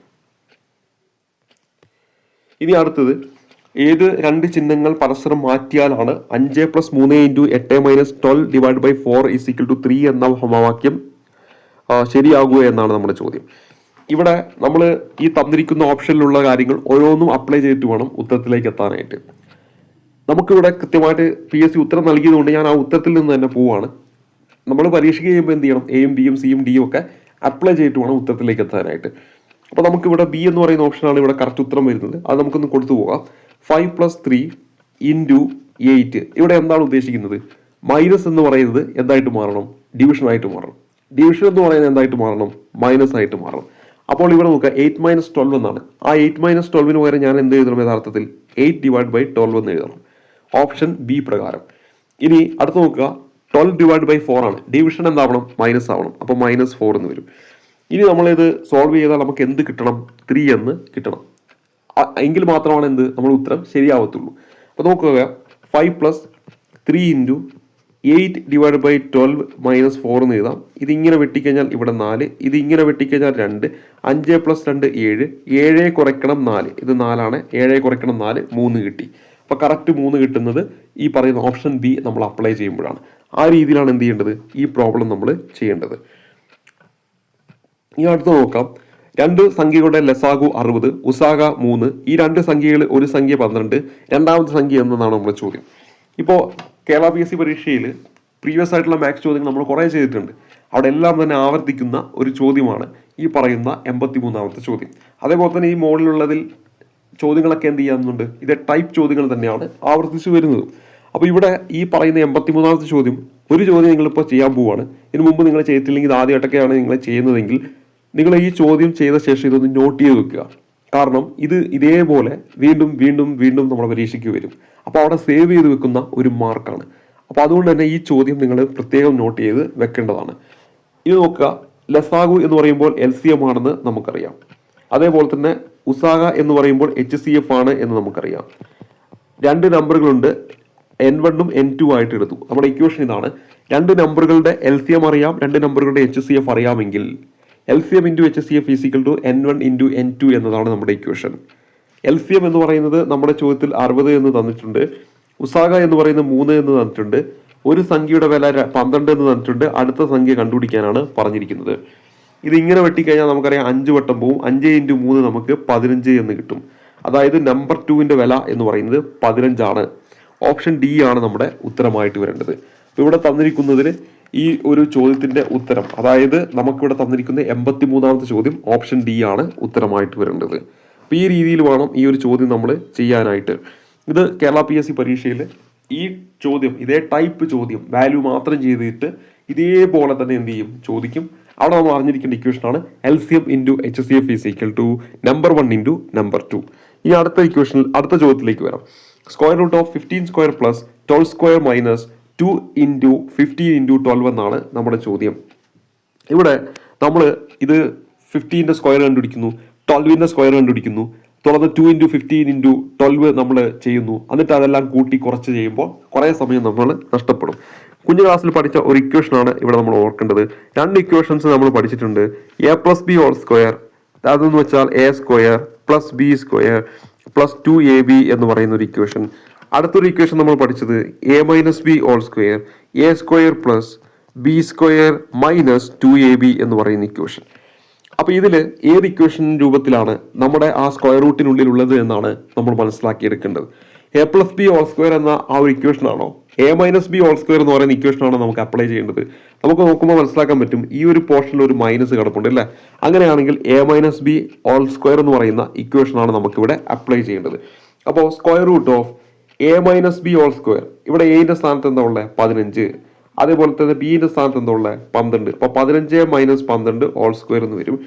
ഇനി അടുത്തത് ഏത് രണ്ട് ചിഹ്നങ്ങൾ പരസ്പരം മാറ്റിയാലാണ് അഞ്ച് പ്ലസ് മൂന്ന് ഇന്റു എട്ട് minus twelve divide by four is equal to three എന്ന സമവാക്യം ശരിയാകുക എന്നാണ് നമ്മുടെ ചോദ്യം. ഇവിടെ നമ്മൾ ഈ തന്നിരിക്കുന്ന ഓപ്ഷനിലുള്ള കാര്യങ്ങൾ ഓരോന്നും അപ്ലൈ ചെയ്തിട്ട് വേണം ഉത്തരത്തിലേക്ക് എത്താനായിട്ട്. നമുക്കിവിടെ കൃത്യമായിട്ട് പി എസ് സി ഉത്തരം നൽകിയതുകൊണ്ട് ഞാൻ ആ ഉത്തരത്തിൽ നിന്ന് തന്നെ പോവുകയാണ് നമ്മൾ പരീക്ഷയ്ക്ക് ചെയ്യുമ്പോൾ എന്ത് ചെയ്യണം? എയും ബിയും സിയും ഡിയും ഒക്കെ അപ്ലൈ ചെയ്തിട്ട് വേണം ഉത്തരത്തിലേക്ക് എത്താനായിട്ട്. അപ്പോൾ നമുക്കിവിടെ ബി എന്ന് പറയുന്ന ഓപ്ഷനാണ് ഇവിടെ കറക്റ്റ് ഉത്തരം വരുന്നത്. അത് നമുക്കൊന്ന് കൊടുത്തു പോകാം. Five plus three into eight ഇവിടെ എന്താണ് ഉദ്ദേശിക്കുന്നത്? മൈനസ് എന്ന് പറയുന്നത് എന്തായിട്ട് മാറണം? ഡിവിഷൻ ആയിട്ട് മാറണം. ഡിവിഷൻ എന്ന് പറയുന്നത് എന്തായിട്ട് മാറണം? മൈനസ് ആയിട്ട് മാറണം. അപ്പോൾ ഇവിടെ നോക്കുക എയ്റ്റ് മൈനസ് ട്വൽവ് എന്നാണ്. ആ എയ്റ്റ് മൈനസ് ട്വൽവിന് പകരം ഞാൻ എന്ത് എഴുതണം യഥാർത്ഥത്തിൽ? എയ്റ്റ് ഡിവൈഡ് ബൈ ട്വൽവ് എന്ന് എഴുതണം. ഓപ്ഷൻ ബി പ്രകാരം. ഇനി അടുത്ത് നോക്കുക ട്വൽവ് ഡിവൈഡ് ബൈ ഫോർ ആണ്. ഡിവിഷൻ എന്താവണം? മൈനസ് ആവണം. അപ്പോൾ മൈനസ് ഫോർ എന്ന് വരും. ഇനി നമ്മളിത് സോൾവ് ചെയ്താൽ നമുക്ക് എന്ത് കിട്ടണം? ത്രീ എന്ന് കിട്ടണം. എങ്കിൽ മാത്രമാണ് എന്ത്? നമ്മൾ ഉത്തരം ശരിയാവത്തുള്ളൂ. അപ്പോൾ നോക്കുക five plus three into eight divide by twelve minus four എന്ന് എഴുതാം. ഇതിങ്ങനെ വെട്ടിക്കഴിഞ്ഞാൽ ഇവിടെ നാല് ഇതിങ്ങനെ വെട്ടിക്കഴിഞ്ഞാൽ രണ്ട് അഞ്ച് പ്ലസ് രണ്ട് ഏഴ് ഏഴ് കുറയ്ക്കണം നാല്. ഇത് നാലാണ് ഏഴ് കുറയ്ക്കണം നാല് മൂന്ന് കിട്ടി. അപ്പോൾ കറക്റ്റ് മൂന്ന് കിട്ടുന്നത് ഈ പറയുന്ന ഓപ്ഷൻ ബി നമ്മൾ അപ്ലൈ ചെയ്യുമ്പോഴാണ്. ആ രീതിയിലാണ് എന്ത് ചെയ്യേണ്ടത്? ഈ പ്രോബ്ലം നമ്മൾ ചെയ്യേണ്ടത്. ഇനി അടുത്ത് നോക്കാം. രണ്ട് സംഖ്യകളുടെ ലസാഗു അറുപത് ഉസാഗ മൂന്ന്. ഈ രണ്ട് സംഖ്യകൾ ഒരു സംഖ്യ പന്ത്രണ്ട് രണ്ടാമത്തെ സംഖ്യ എന്നതാണ് നമ്മുടെ ചോദ്യം. ഇപ്പോൾ കേരള പി എസ് സി പരീക്ഷയിൽ പ്രീവിയസ് ആയിട്ടുള്ള മാത്സ് ചോദ്യങ്ങൾ നമ്മൾ കുറേ ചെയ്തിട്ടുണ്ട്. അവിടെ എല്ലാം തന്നെ ആവർത്തിക്കുന്ന ഒരു ചോദ്യമാണ് ഈ പറയുന്ന എൺപത്തി മൂന്നാമത്തെ ചോദ്യം. അതേപോലെ തന്നെ ഈ മോഡലുള്ളതിൽ ചോദ്യങ്ങളൊക്കെ എന്ത് ചെയ്യാറുണ്ട്? ഇത് ടൈപ്പ് ചോദ്യങ്ങൾ തന്നെയാണ് ആവർത്തിച്ചു വരുന്നത്. അപ്പോൾ ഇവിടെ ഈ പറയുന്ന എൺപത്തി മൂന്നാമത്തെ ചോദ്യം ഒരു ചോദ്യം നിങ്ങളിപ്പോൾ ചെയ്യാൻ പോവുകയാണ് ഇതിനു മുമ്പ് നിങ്ങൾ ചെയ്തിട്ടില്ലെങ്കിൽ ഇത് ആദ്യമായിട്ടൊക്കെയാണ് നിങ്ങൾ ചെയ്യുന്നതെങ്കിൽ നിങ്ങൾ ഈ ചോദ്യം ചെയ്ത ശേഷം ഇതൊന്ന് നോട്ട് ചെയ്ത് വെക്കുക. കാരണം ഇത് ഇതേപോലെ വീണ്ടും വീണ്ടും വീണ്ടും നമ്മുടെ പരീക്ഷയ്ക്ക് വരും. അപ്പോൾ അവിടെ സേവ് ചെയ്ത് വെക്കുന്ന ഒരു മാർക്കാണ് അപ്പോൾ അതുകൊണ്ട് തന്നെ ഈ ചോദ്യം നിങ്ങൾ പ്രത്യേകം നോട്ട് ചെയ്ത് വെക്കേണ്ടതാണ്. ഇത് നോക്കുക. ലസാഗു എന്ന് പറയുമ്പോൾ എൽ സി എം ആണെന്ന് നമുക്കറിയാം. അതേപോലെ തന്നെ ഉസാഗ എന്ന് പറയുമ്പോൾ എച്ച് സി എഫ് ആണ് എന്ന് നമുക്കറിയാം. രണ്ട് നമ്പറുകളുണ്ട്. എൻ വണ്ണും എൻ ടു ആയിട്ട് എടുത്തു. നമ്മുടെ ഇക്വേഷൻ ഇതാണ്. രണ്ട് നമ്പറുകളുടെ എൽ സി എം അറിയാം രണ്ട് നമ്പറുകളുടെ എച്ച് സി എഫ് അറിയാമെങ്കിൽ L C M into H C F is equal to N one into N two എന്നതാണ് നമ്മുടെ ഇക്വേഷൻ എൽ സി എം എന്ന് പറയുന്നത് നമ്മുടെ ചോദ്യത്തിൽ അറുപത് എന്ന് തന്നിട്ടുണ്ട്. ഉസാഗ എന്ന് പറയുന്നത് മൂന്ന് എന്ന് തന്നിട്ടുണ്ട്. ഒരു സംഖ്യയുടെ വില പന്ത്രണ്ട് എന്ന് തന്നിട്ടുണ്ട്. അടുത്ത സംഖ്യ കണ്ടുപിടിക്കാനാണ് പറഞ്ഞിരിക്കുന്നത്. ഇത് ഇങ്ങനെ വെട്ടിക്കഴിഞ്ഞാൽ നമുക്കറിയാം അഞ്ച് വട്ടം പോവും. അഞ്ച് ഇന്റു മൂന്ന് നമുക്ക് പതിനഞ്ച് എന്ന് കിട്ടും. അതായത് നമ്പർ ടുവിന്റെ വില എന്ന് പറയുന്നത് പതിനഞ്ചാണ്. ഓപ്ഷൻ ഡി ആണ് നമ്മുടെ ഉത്തരമായിട്ട് വരേണ്ടത്. അപ്പോൾ ഇവിടെ തന്നിരിക്കുന്നതിൽ ഈ ഒരു ചോദ്യത്തിന്റെ ഉത്തരം. അതായത് നമുക്കിവിടെ തന്നിരിക്കുന്ന എൺപത്തി മൂന്നാമത്തെ ചോദ്യം ഓപ്ഷൻ ഡി ആണ് ഉത്തരമായിട്ട് വരേണ്ടത്. അപ്പോൾ ഈ രീതിയിൽ വേണം ഈ ഒരു ചോദ്യം നമ്മൾ ചെയ്യാനായിട്ട്. ഇത് കേരള പി എസ് സി പരീക്ഷയിൽ ഈ ചോദ്യം ഇതേ ടൈപ്പ് ചോദ്യം വാല്യൂ മാത്രം ചെയ്തിട്ട് ഇതേപോലെ തന്നെ എന്ത് ചെയ്യും? ചോദിക്കും. അവിടെ നമ്മൾ അറിഞ്ഞിരിക്കേണ്ട ഇക്വേഷനാണ് L C M into H C F is equal to number one into number two ഈ അടുത്ത ഇക്വേഷനിൽ അടുത്ത ചോദ്യത്തിലേക്ക് വരാം. Square root of fifteen square plus twelve square minus two into fifteen into twelve എന്നാണ് നമ്മുടെ ചോദ്യം. ഇവിടെ നമ്മൾ ഇത് ഫിഫ്റ്റീന്റെ സ്ക്വയർ കണ്ടുപിടിക്കുന്നു ട്വൽവിന്റെ സ്ക്വയർ കണ്ടുപിടിക്കുന്നു തുടർന്ന് two into fifteen into twelve നമ്മൾ ചെയ്യുന്നു. എന്നിട്ട് അതെല്ലാം കൂട്ടി കുറച്ച് ചെയ്യുമ്പോൾ കുറേ സമയം നമ്മൾ നഷ്ടപ്പെടും. കുഞ്ഞു ക്ലാസ്സിൽ പഠിച്ച ഒരു ഇക്വേഷനാണ് ഇവിടെ നമ്മൾ ഓർക്കേണ്ടത്. രണ്ട് ഇക്വേഷൻസ് നമ്മൾ പഠിച്ചിട്ടുണ്ട്. A plus B whole square അതെന്ന് വെച്ചാൽ A square plus B square plus two A B എന്ന് പറയുന്ന ഒരു ഇക്വേഷൻ അടുത്തൊരു ഇക്വേഷൻ നമ്മൾ പഠിച്ചത് A minus B whole square A square plus B square minus two A B എന്ന് പറയുന്ന ഇക്വേഷൻ അപ്പോൾ ഇതിൽ ഏത് ഇക്വേഷൻ രൂപത്തിലാണ് നമ്മുടെ ആ സ്ക്വയർ റൂട്ടിനുള്ളിൽ ഉള്ളത് എന്നാണ് നമ്മൾ മനസ്സിലാക്കിയെടുക്കേണ്ടത്. A plus B whole square എന്ന ആ ഒരു ഇക്വേഷൻ ആണോ? A minus B whole square എന്ന് പറയുന്ന ഇക്വേഷൻ ആണോ നമുക്ക് അപ്ലൈ ചെയ്യേണ്ടത്? നമുക്ക് നോക്കുമ്പോൾ മനസ്സിലാക്കാൻ പറ്റും ഈ ഒരു പോർഷനിൽ ഒരു മൈനസ് കിടപ്പുണ്ട് അല്ലേ? അങ്ങനെയാണെങ്കിൽ A minus B whole square എന്ന് പറയുന്ന ഇക്വേഷനാണ് നമുക്കിവിടെ അപ്ലൈ ചെയ്യേണ്ടത്. അപ്പോൾ square root of A minus B whole square ഇവിടെ എയിന്റെ സ്ഥാനത്ത് എന്താ ഉള്ളത് പതിനഞ്ച്. അതേപോലെ തന്നെ ബിന്റെ സ്ഥാനത്ത് എന്താ ഉള്ളത് പന്ത്രണ്ട്. അപ്പോൾ പതിനഞ്ച് മൈനസ് പന്ത്രണ്ട് ഹോൾ സ്ക്വയർ എന്ന് വരും.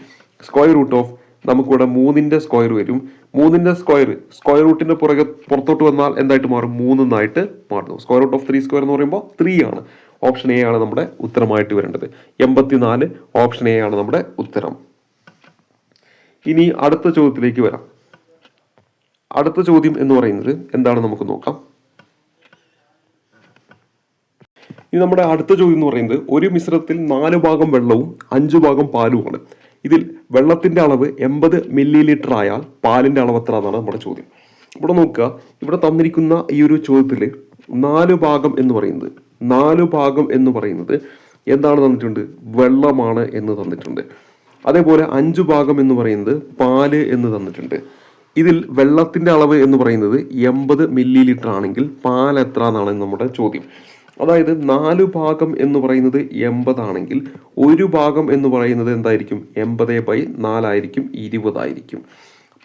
സ്ക്വയർ റൂട്ട് ഓഫ് നമുക്കിവിടെ മൂന്നിന്റെ സ്ക്വയർ വരും. മൂന്നിന്റെ സ്ക്വയർ സ്ക്വയർ റൂട്ടിന്റെ പുറകെ പുറത്തോട്ട് വന്നാൽ എന്തായിട്ട് മാറും? മൂന്നെന്നായിട്ട് മാറുന്നു. Square root of three square എന്ന് പറയുമ്പോൾ ത്രീ ആണ്. ഓപ്ഷൻ എ ആണ് നമ്മുടെ ഉത്തരമായിട്ട് വരേണ്ടത്. എൺപത്തിനാല് ഓപ്ഷൻ എ ആണ് നമ്മുടെ ഉത്തരം. ഇനി അടുത്ത ചോദ്യത്തിലേക്ക് വരാം. അടുത്ത ചോദ്യം എന്ന് പറയുന്നത് എന്താണ് നമുക്ക് നോക്കാം. ഇനി നമ്മുടെ അടുത്ത ചോദ്യം എന്ന് പറയുന്നത് ഒരു മിശ്രത്തിൽ നാല് ഭാഗം വെള്ളവും അഞ്ചു ഭാഗം പാലുമാണ്. ഇതിൽ വെള്ളത്തിന്റെ അളവ് എൺപത് മില്ലി ലിറ്റർ ആയാൽ പാലിന്റെ അളവ് എത്ര എന്നാണ് നമ്മുടെ ചോദ്യം. ഇവിടെ നോക്കുക ഇവിടെ തന്നിരിക്കുന്ന ഈ ഒരു ചോദ്യത്തിൽ നാല് ഭാഗം എന്ന് പറയുന്നത് നാല് ഭാഗം എന്ന് പറയുന്നത് എന്താണ് തന്നിട്ടുണ്ട്? വെള്ളമാണ് എന്ന് തന്നിട്ടുണ്ട്. അതേപോലെ അഞ്ചു ഭാഗം എന്ന് പറയുന്നത് പാൽ എന്ന് തന്നിട്ടുണ്ട്. ഇതിൽ വെള്ളത്തിന്റെ അളവ് എന്ന് പറയുന്നത് എൺപത് മില്ലി ലിറ്റർ ആണെങ്കിൽ പാൽ എത്ര എന്നാണ് നമ്മുടെ ചോദ്യം. അതായത് നാല് ഭാഗം എന്ന് പറയുന്നത് എൺപതാണെങ്കിൽ ഒരു ഭാഗം എന്ന് പറയുന്നത് എന്തായിരിക്കും? എൺപത് ബൈ നാലായിരിക്കും ഇരുപതായിരിക്കും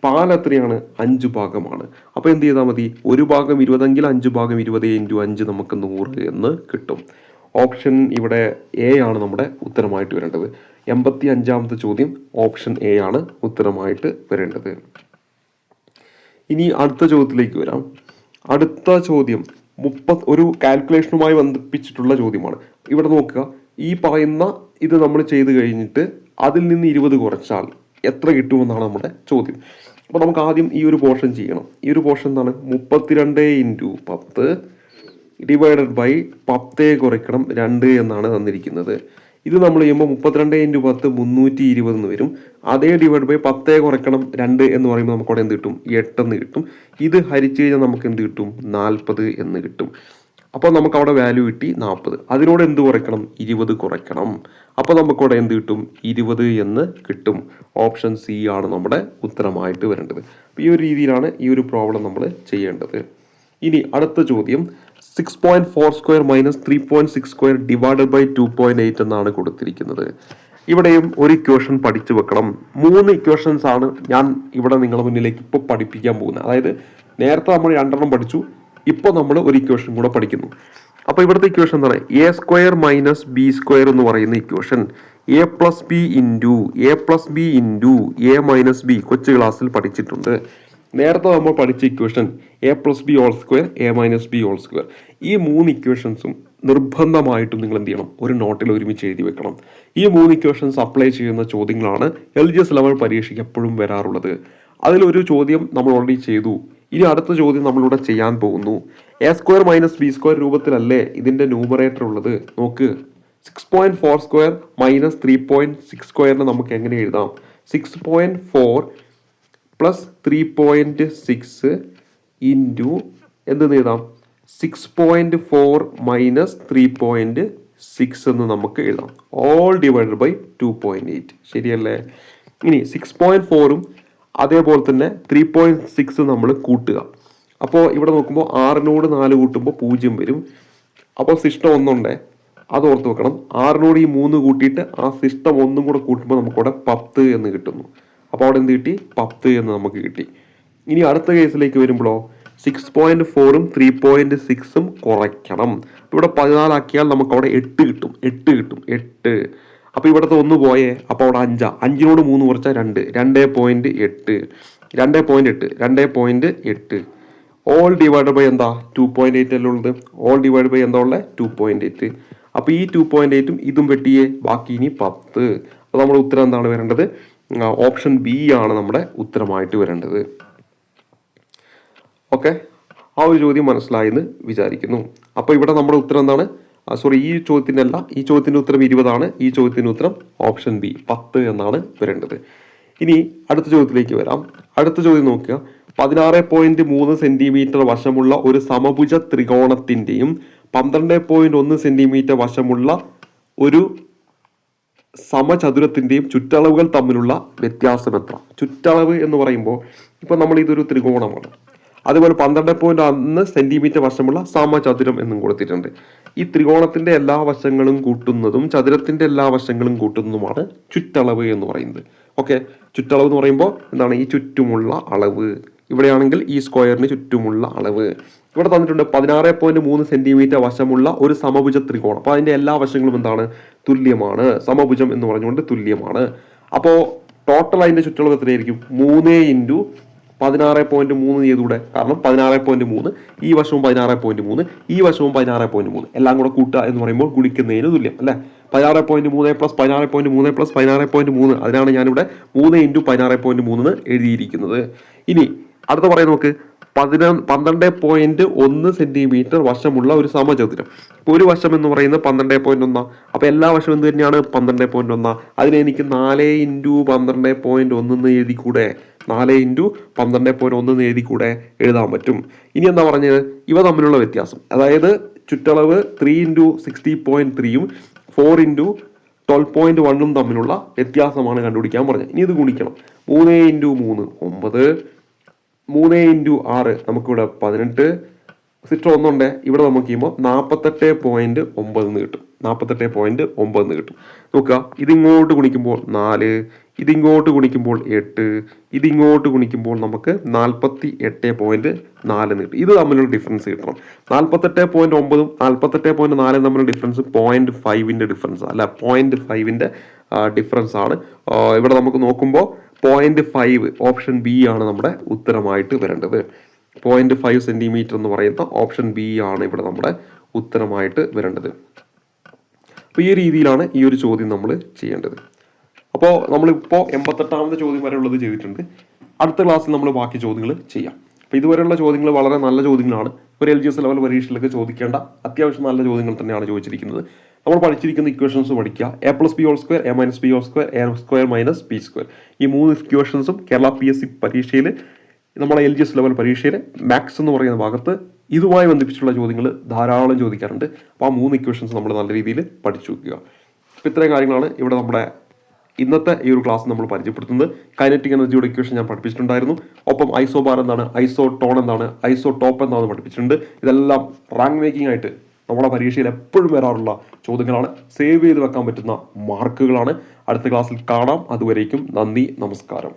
പാൽ എത്രയാണ്? അഞ്ച് ഭാഗമാണ്. അപ്പോൾ എന്ത് ചെയ്താൽ മതി? ഒരു ഭാഗം ഇരുപതെങ്കിൽ അഞ്ച് ഭാഗം ഇരുപത് ഇന്റു അഞ്ച് നമുക്ക് നൂറ് എന്ന് കിട്ടും. ഓപ്ഷൻ ഇവിടെ എ ആണ് നമ്മുടെ ഉത്തരമായിട്ട് വരേണ്ടത്. എൺപത്തി അഞ്ചാമത്തെ ചോദ്യം ഓപ്ഷൻ എ ആണ് ഉത്തരമായിട്ട് വരേണ്ടത്. ഇനി അടുത്ത ചോദ്യത്തിലേക്ക് വരാം. അടുത്ത ചോദ്യം മുപ്പത് ഒരു കാൽക്കുലേഷനുമായി ബന്ധിപ്പിച്ചിട്ടുള്ള ചോദ്യമാണ്. ഇവിടെ നോക്കുക. ഈ പറയുന്ന ഇത് നമ്മൾ ചെയ്ത് കഴിഞ്ഞിട്ട് അതിൽ നിന്ന് ഇരുപത് കുറച്ചാൽ എത്ര കിട്ടുമെന്നാണ് നമ്മുടെ ചോദ്യം. അപ്പോൾ നമുക്ക് ആദ്യം ഈ ഒരു പോർഷൻ ചെയ്യണം. ഈ ഒരു പോർഷൻ എന്താണ്? മുപ്പത്തിരണ്ട് ഇന്റു പത്ത് ഡിവൈഡഡ് ബൈ പത്തേ കുറയ്ക്കണം രണ്ട് എന്നാണ് തന്നിരിക്കുന്നത്. ഇത് നമ്മൾ ചെയ്യുമ്പോൾ മുപ്പത്തിരണ്ട് ഇന്റു പത്ത് മുന്നൂറ്റി ഇരുപത് എന്ന് വരും. അതേ ഡിവൈഡ് ബൈ പത്തേ കുറയ്ക്കണം രണ്ട് എന്ന് പറയുമ്പോൾ നമുക്ക് അവിടെ എന്ത് കിട്ടും? എട്ടെന്ന് കിട്ടും. ഇത് ഹരിച്ചു കഴിഞ്ഞാൽ നമുക്ക് എന്ത് കിട്ടും? നാൽപ്പത് എന്ന് കിട്ടും. അപ്പോൾ നമുക്ക് അവിടെ വാല്യൂ കിട്ടി നാൽപ്പത്. അതിനോട് എന്ത് കുറയ്ക്കണം? ഇരുപത് കുറയ്ക്കണം. അപ്പോൾ നമുക്കവിടെ എന്ത് കിട്ടും? ഇരുപത് എന്ന് കിട്ടും. ഓപ്ഷൻ സി ആണ് നമ്മുടെ ഉത്തരമായിട്ട് വരേണ്ടത്. അപ്പോൾ ഈ ഒരു രീതിയിലാണ് ഈ ഒരു പ്രോബ്ലം നമ്മൾ ചെയ്യേണ്ടത്. ഇനി അടുത്ത ചോദ്യം. Six point four square minus three point six square divided by two point eight എന്നാണ് കൊടുത്തിരിക്കുന്നത്. ഇവിടെയും ഒരു ഇക്വേഷൻ പഠിച്ചു വെക്കണം. മൂന്ന് ഇക്വേഷൻസ് ആണ് ഞാൻ ഇവിടെ നിങ്ങളുടെ മുന്നിലേക്ക് ഇപ്പോൾ പഠിപ്പിക്കാൻ പോകുന്നത്. അതായത് നേരത്തെ നമ്മൾ രണ്ടെണ്ണം പഠിച്ചു ഇപ്പോൾ നമ്മൾ ഒരു ഇക്വേഷൻ കൂടെ പഠിക്കുന്നു. അപ്പോൾ ഇവിടുത്തെ ഇക്വേഷൻ എന്താണ് A square minus B square എന്ന് പറയുന്ന equation A plus B into A plus B into A minus B കൊച്ചു ക്ലാസ്സിൽ പഠിച്ചിട്ടുണ്ട്. നേരത്തെ നമ്മൾ പഠിച്ച equation A plus B whole square A minus B whole square ഈ മൂന്ന് ഇക്വേഷൻസും നിർബന്ധമായിട്ടും നിങ്ങൾ എന്ത് ചെയ്യണം? ഒരു നോട്ടിൽ ഒരുമിച്ച് എഴുതി വെക്കണം. ഈ മൂന്ന് ഇക്വേഷൻസ് അപ്ലൈ ചെയ്യുന്ന ചോദ്യങ്ങളാണ് എൽ ജി എസ് ലെവൽ പരീക്ഷയ്ക്ക് എപ്പോഴും വരാറുള്ളത്. അതിലൊരു ചോദ്യം നമ്മൾ ഓൾറെഡി ചെയ്തു. ഇനി അടുത്ത ചോദ്യം നമ്മളിവിടെ ചെയ്യാൻ പോകുന്നു. A square minus B square രൂപത്തിലല്ലേ ഇതിന്റെ ന്യൂമറേറ്റർ ഉള്ളത്? നോക്ക്. Six point four square minus three point six സ്ക്വയറിന് നമുക്ക് എങ്ങനെ എഴുതാം? Six point four plus three point six into എന്ത് എഴുതാം? Six point four minus three point six എന്ന് നമുക്ക് എഴുതാം. Whole divided by two point eight ശരിയല്ലേ? ഇനി സിക്സ് പോയിന്റ് ഫോറും അതേപോലെ തന്നെ ത്രീ പോയിന്റ് സിക്സ് നമ്മൾ കൂട്ടുക. അപ്പോൾ ഇവിടെ നോക്കുമ്പോൾ ആറിനോട് നാല് കൂട്ടുമ്പോൾ പൂജ്യം വരും. അപ്പോൾ സിസ്റ്റം ഒന്നുണ്ടേ. അത് ഓർത്ത് വെക്കണം. ആറിനോട് ഈ മൂന്ന് കൂട്ടിയിട്ട് ആ സിസ്റ്റം ഒന്നും കൂടെ കൂട്ടുമ്പോൾ നമുക്കവിടെ പത്ത് എന്ന് കിട്ടുന്നു. അപ്പോൾ അവിടെ എന്ത് കിട്ടി? പത്ത് എന്ന് നമുക്ക് കിട്ടി. ഇനി അടുത്ത കേസിലേക്ക് വരുമ്പോഴോ? സിക്സ് പോയിന്റ് ഫോറും ത്രീ പോയിന്റ് സിക്സും കുറയ്ക്കണം. ഇവിടെ പതിനാലാക്കിയാൽ നമുക്ക് അവിടെ എട്ട് കിട്ടും. എട്ട് കിട്ടും. എട്ട്. അപ്പോൾ ഇവിടുത്തെ ഒന്ന് പോയേ. അപ്പോൾ അവിടെ അഞ്ചാ. അഞ്ചിനോട് മൂന്ന് കുറച്ചാൽ രണ്ട്. രണ്ട് പോയിന്റ് എട്ട്. രണ്ട് പോയിന്റ് എട്ട്. രണ്ട് പോയിന്റ് എട്ട്. ഓൾ ഡിവൈഡ് ബൈ എന്താ? ടു പോയിന്റ് എയ്റ്റ് അല്ലേ ഉള്ളത്? ഓൾ ഡിവൈഡ് ബൈ എന്താ ഉള്ളത് ടു പോയിന്റ് എയ്റ്റ് അപ്പോൾ ഈ ടു പോയിന്റ് എയ്റ്റും ഇതും വെട്ടിയേ. ബാക്കി ഇനി പത്ത്. അപ്പോൾ നമ്മുടെ ഉത്തരം എന്താണ് വരേണ്ടത്? ഓപ്ഷൻ ബി ആണ് നമ്മുടെ ഉത്തരമായിട്ട് വരേണ്ടത്. ഓക്കെ ആ ഒരു ചോദ്യം മനസ്സിലായെന്ന് വിചാരിക്കുന്നു. അപ്പോൾ ഇവിടെ നമ്മുടെ ഉത്തരം എന്താണ്? സോറി ഈ ചോദ്യത്തിന്റെ അല്ല ഈ ചോദ്യത്തിന്റെ ഉത്തരം ഇരുപതാണ് ഈ ചോദ്യത്തിന്റെ ഉത്തരം ഓപ്ഷൻ ബി പത്ത് എന്നാണ് വരേണ്ടത്. ഇനി അടുത്ത ചോദ്യത്തിലേക്ക് വരാം. അടുത്ത ചോദ്യം നോക്കുക. പതിനാറ് പോയിന്റ് മൂന്ന് സെന്റിമീറ്റർ വശമുള്ള ഒരു സമഭുജ ത്രികോണത്തിന്റെയും പന്ത്രണ്ട് പോയിന്റ് ഒന്ന് സെന്റിമീറ്റർ വശമുള്ള ഒരു സമചതുരത്തിന്റെയും ചുറ്റളവുകൾ തമ്മിലുള്ള വ്യത്യാസം എത്ര ചുറ്റളവ് എന്ന് പറയുമ്പോൾ ഇപ്പൊ നമ്മൾ ഇതൊരു ത്രികോണമാണ്. അതുപോലെ പന്ത്രണ്ട് പോയിന്റ് ഒന്ന് സെന്റിമീറ്റർ വശമുള്ള സമചതുരം എന്നും കൊടുത്തിട്ടുണ്ട്. ഈ ത്രികോണത്തിന്റെ എല്ലാ വശങ്ങളും കൂട്ടുന്നതും ചതുരത്തിന്റെ എല്ലാ വശങ്ങളും കൂട്ടുന്നതുമാണ് ചുറ്റളവ് എന്ന് പറയുന്നത്. ഓക്കെ ചുറ്റളവ് എന്ന് പറയുമ്പോൾ എന്താണ്? ഈ ചുറ്റുമുള്ള അളവ്. ഇവിടെയാണെങ്കിൽ ഈ സ്ക്വയറിന് ചുറ്റുമുള്ള അളവ്. ഇവിടെ തന്നിട്ടുണ്ട് പതിനാറ് പോയിന്റ് മൂന്ന് സെന്റിമീറ്റർ വശമുള്ള ഒരു സമഭുജ ത്രികോണം. അപ്പോൾ അതിന്റെ എല്ലാ വശങ്ങളും എന്താണ്? തുല്യമാണ്. സമഭുജം എന്ന് പറഞ്ഞുകൊണ്ട് തുല്യമാണ്. അപ്പോ ടോട്ടൽ അതിന്റെ ചുറ്റളവ് എത്രയായിരിക്കും? മൂന്ന് ഇന്റു പതിനാറ് പോയിന്റ് മൂന്ന് ചെയ്തുകൂടെ കാരണം പതിനാറ് പോയിന്റ് മൂന്ന്. ഈ വശവും പതിനാറ് പോയിന്റ് മൂന്ന്. ഈ വശവും പതിനാറ് പോയിന്റ് മൂന്ന്. എല്ലാം കൂടെ കൂട്ടുക എന്ന് പറയുമ്പോൾ ഗുണിക്കുന്നതിന് തുല്യം അല്ലേ? പതിനാറ് പോയിന്റ് മൂന്ന് പ്ലസ് പതിനാറ് പോയിന്റ് മൂന്ന് പ്ലസ് പതിനാറ് പോയിന്റ് മൂന്ന്. അതിനാണ് ഞാനിവിടെ മൂന്ന് ഇന്റു പതിനാറ് പോയിന്റ് മൂന്ന് എഴുതിയിരിക്കുന്നത്. ഇനി അടുത്ത പറയാൻ നോക്ക് പതിന പന്ത്രണ്ട് പോയിന്റ് ഒന്ന് സെന്റിമീറ്റർ വശമുള്ള ഒരു സമചതുരം. ഒരു വശം എന്ന് പറയുന്നത് പന്ത്രണ്ട് പോയിന്റ് ഒന്നാ. അപ്പോൾ എല്ലാ വശവും എന്ത് തന്നെയാണ്? പന്ത്രണ്ട് പോയിന്റ് ഒന്നാ. അതിനെ എനിക്ക് നാല് ഇന്റു പന്ത്രണ്ട് പോയിന്റ് ഒന്ന് കൂടെ നാല് ഇന്റു പന്ത്രണ്ട് പോയിന്റ് ഒന്ന് എഴുതി കൂടെ എഴുതാൻ പറ്റും. ഇനി എന്താ പറഞ്ഞത് ഇവ തമ്മിലുള്ള വ്യത്യാസം. അതായത് ചുറ്റളവ് ത്രീ ഇന്റു സിക്സ്റ്റി പോയിന്റ് ത്രീയും ഫോർ ഇന്റു ട്വൽവ് പോയിന്റ് വണ്ണും തമ്മിലുള്ള വ്യത്യാസമാണ് കണ്ടുപിടിക്കാൻ പറഞ്ഞത്. ഇനി ഇത് ഗുണിക്കണം. മൂന്ന് ഇന്റു മൂന്ന് ഒമ്പത്. മൂന്ന് ഇന്റു ആറ് നമുക്കിവിടെ പതിനെട്ട്. സിസ്റ്റർ ഒന്നുണ്ട് ഇവിടെ നമുക്ക് ചെയ്യുമ്പോൾ നാൽപ്പത്തെട്ട് പോയിന്റ് ഒമ്പത് എന്ന് കിട്ടും. നാൽപ്പത്തെട്ട് പോയിന്റ് ഒമ്പത് എന്ന് കിട്ടും. നോക്കുക ഇതിങ്ങോട്ട് ഗുണിക്കുമ്പോൾ നാല് ഇതിങ്ങോട്ട് ഗുണിക്കുമ്പോൾ എട്ട് ഇതിങ്ങോട്ട് ഗുണിക്കുമ്പോൾ നമുക്ക് നാൽപ്പത്തി എട്ട് പോയിന്റ് നാല് എന്ന് കിട്ടും. ഇത് തമ്മിലുള്ള ഡിഫറൻസ് കിട്ടണം. നാൽപ്പത്തെട്ട് പോയിന്റ് ഒമ്പതും നാൽപ്പത്തെട്ട് പോയിന്റ് നാലും തമ്മിലുള്ള ഡിഫറൻസ് പോയിന്റ് ഫൈവിന്റെ ഡിഫറൻസ് അല്ല പോയിന്റ് ഫൈവിന്റെ ഡിഫറൻസ് ആണ്. ഇവിടെ നമുക്ക് നോക്കുമ്പോൾ പോയിന്റ് ഫൈവ് ഓപ്ഷൻ ബി ആണ് നമ്മുടെ ഉത്തരമായിട്ട് വരേണ്ടത്. പോയിന്റ് ഫൈവ് സെന്റിമീറ്റർ എന്ന് പറയുന്ന ഓപ്ഷൻ ബി ആണ് ഇവിടെ നമ്മുടെ ഉത്തരമായിട്ട് വരേണ്ടത്. അപ്പോൾ ഈ രീതിയിലാണ് ഈ ഒരു ചോദ്യം നമ്മൾ ചെയ്യേണ്ടത്. അപ്പോൾ നമ്മളിപ്പോൾ എൺപത്തെട്ടാമത്തെ ചോദ്യം വരെ ഉള്ളത് ചെയ്തിട്ടുണ്ട്. അടുത്ത ക്ലാസ്സിൽ നമ്മൾ ബാക്കി ചോദ്യങ്ങൾ ചെയ്യാം. അപ്പോൾ ഇതുവരെയുള്ള ചോദ്യങ്ങൾ വളരെ നല്ല ചോദ്യങ്ങളാണ്. ഒരു എൽ ജി എസ് ലെവൽ പരീക്ഷയിലൊക്കെ ചോദിക്കേണ്ട അത്യാവശ്യം നല്ല ചോദ്യങ്ങൾ തന്നെയാണ് ചോദിച്ചിരിക്കുന്നത്. നമ്മൾ പഠിച്ചിരിക്കുന്ന ഇക്വേഷൻസ് പഠിക്കുക. A plus B whole square A minus B whole square A square minus B square ഈ മൂന്ന് ഇക്വേഷൻസും കേരള പി എസ് സി പരീക്ഷയിൽ നമ്മുടെ എൽ ജി എസ് ലെവൽ പരീക്ഷയിൽ മാത്സ് എന്ന് പറയുന്ന ഭാഗത്ത് ഇതുമായി ബന്ധിപ്പിച്ചുള്ള ചോദ്യങ്ങൾ ധാരാളം ചോദിക്കാറുണ്ട്. അപ്പോൾ ആ മൂന്ന് ഇക്വേഷൻസ് നമ്മൾ നല്ല രീതിയിൽ പഠിച്ചു വയ്ക്കുക അപ്പോൾ ഇത്രയും കാര്യങ്ങളാണ് ഇവിടെ നമ്മുടെ ഇന്നത്തെ ഈ ഒരു ക്ലാസ് നമ്മൾ പരിചയപ്പെടുത്തുന്നത് കൈനറ്റിക് എനർജിയുടെ ഇക്വേഷൻ ഞാൻ പഠിപ്പിച്ചിട്ടുണ്ടായിരുന്നു. ഒപ്പം ഐസോ ബാർ എന്താണ് ഐസോ ടോൺ എന്താണ് ഐസോ ടോപ്പ് എന്താണെന്ന് പഠിപ്പിച്ചിട്ടുണ്ട്. ഇതെല്ലാം റാങ്ക് മേക്കിംഗ് ആയിട്ട് നമ്മുടെ പരീക്ഷയിൽ എപ്പോഴും വരാറുള്ള ചോദ്യങ്ങളാണ്. സേവ് ചെയ്ത് വെക്കാൻ പറ്റുന്ന മാർക്കുകളാണ് അടുത്ത ക്ലാസ്സിൽ കാണാം. അതുവരേക്കും നന്ദി നമസ്കാരം.